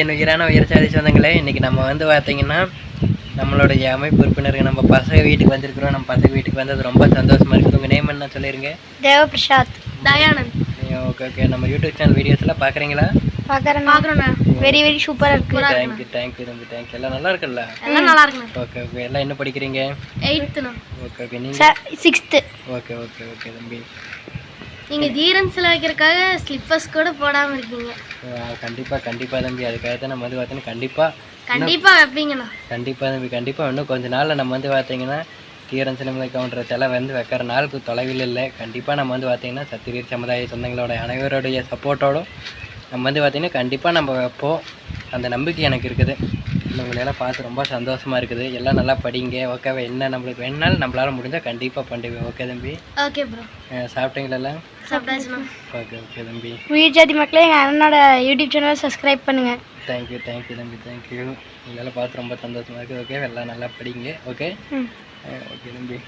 என் உயிரான உயர்ச்சாதி சொந்தங்களே இன்றைக்கி நம்ம வந்து பார்த்தீங்கன்னா நம்மளுடைய அமைப்பு உறுப்பினர்கள் நம்ம பசங்க வீட்டுக்கு வந்திருக்கிறோம். நம்ம பசங்க வீட்டுக்கு வந்தது ரொம்ப சந்தோஷமா இருக்குது உங்கள் நேம் என்ன சொல்லிருங்க? தேவபிரசாத். தயானந்த். ஓகே ஓகே நம்ம யூடியூப் சேனல் வீடியோஸ்லாம் பார்க்குறீங்களா பார்க்குறேன் பார்க்குறேண்ணா வெரி வெரி சூப்பராக இருக்கு. தேங்க்யூ தேங்க்யூ தம்பி தேங்க்யூ எல்லாம் நல்லா இருக்குல்ல? எல்லாம் நல்லா இருக்குண்ணா ஓகே ஓகே எல்லாம் என்ன படிக்கிறீங்க? எயித்துண்ணா ஓகே ஓகே நீங்கள் சிக்ஸ்த்து ஓகே ஓகே ஓகே தம்பி. நீங்கள் தீரன் சில வைக்கிறதுக்காக ஸ்லிப்பர்ஸ் கூட போடாமல் இருக்கீங்க. கண்டிப்பாக கண்டிப்பாக தம்பி. அதுக்காக தான் நம்ம வந்து பார்த்தீங்கன்னா கண்டிப்பாக கண்டிப்பாக வைப்பீங்கண்ணா. கண்டிப்பாக தம்பி கண்டிப்பாக இன்னும் கொஞ்ச நாளில் நம்ம வந்து பார்த்தீங்கன்னா தீரன் சினிமலை கவுண்டர் தலை வந்து வைக்கிற நாளுக்கு தொலைவில் இல்லை. கண்டிப்பாக நம்ம வந்து பார்த்தீங்கன்னா சத்திரீர் சமுதாய சொந்தங்களோட அனைவருடைய சப்போர்ட்டோடும் நம்ம வந்து பார்த்தீங்கன்னா கண்டிப்பாக நம்ம வைப்போம். அந்த நம்பிக்கை எனக்கு இருக்குது. உங்களையெல்லாம் பார்த்து ரொம்ப சந்தோஷமாக இருக்குது. எல்லாம் நல்லா படிங்க ஓகேவா என்ன நம்மளுக்கு வேணுனாலும் நம்மளால் முடிஞ்சால் கண்டிப்பாக பண்ணுவேன் ஓகே தம்பி. ஓகே ப்ரோ சாப்பிட்டீங்களா ஓகே ஓகே தம்பி. உயிர் ஜாதி மக்களே எங்கள் அண்ணனோட யூடியூப் சேனலை சப்ஸ்கிரைப் பண்ணுங்கள் தேங்க்யூ தேங்க்யூ தம்பி தேங்க்யூ உங்களால் பார்த்து ரொம்ப சந்தோஷமாக இருக்குது ஓகே எல்லாம் நல்லா படிங்க ஓகே ஓகே தம்பி.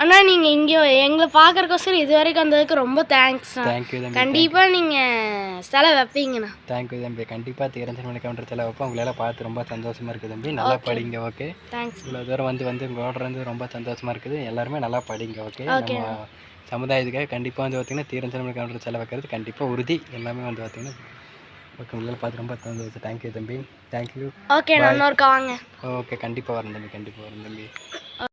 அண்ணா நீங்கள் இங்கே எங்களை பார்க்குறக்கோசரம் இது வரைக்கும் வந்ததுக்கு ரொம்ப தேங்க்ஸ் தேங்க்யூ தம்பி கண்டிப்பாக நீங்கள் சிலை வைப்பீங்கண்ணா. தேங்க்யூ தம்பி. கண்டிப்பாக தீரஞ்சன் மணி கவுண்டர் தலை வைப்போம். உங்களால் பார்த்து ரொம்ப சந்தோஷமாக இருக்குது தம்பி. நல்லா படிங்க ஓகே தேங்க்ஸ் இவ்வளோ தூரம் வந்து வந்து உங்களோட இருந்து ரொம்ப சந்தோஷமாக இருக்குது. எல்லாருமே நல்லா படிங்க ஓகே. நம்ம சமுதாயத்துக்காக கண்டிப்பாக வந்து பார்த்தீங்கன்னா தீரஞ்சன் மணி கவுண்டர் தலை வைக்கிறது கண்டிப்பாக உறுதி. எல்லாமே வந்து பார்த்தீங்கன்னா ஓகே உங்களால் பார்த்து ரொம்ப சந்தோஷம் தேங்க்யூ தம்பி. தேங்க்யூ ஓகே ஓகே கண்டிப்பாக வரேன் தம்பி கண்டிப்பாக வரேன் தம்பி.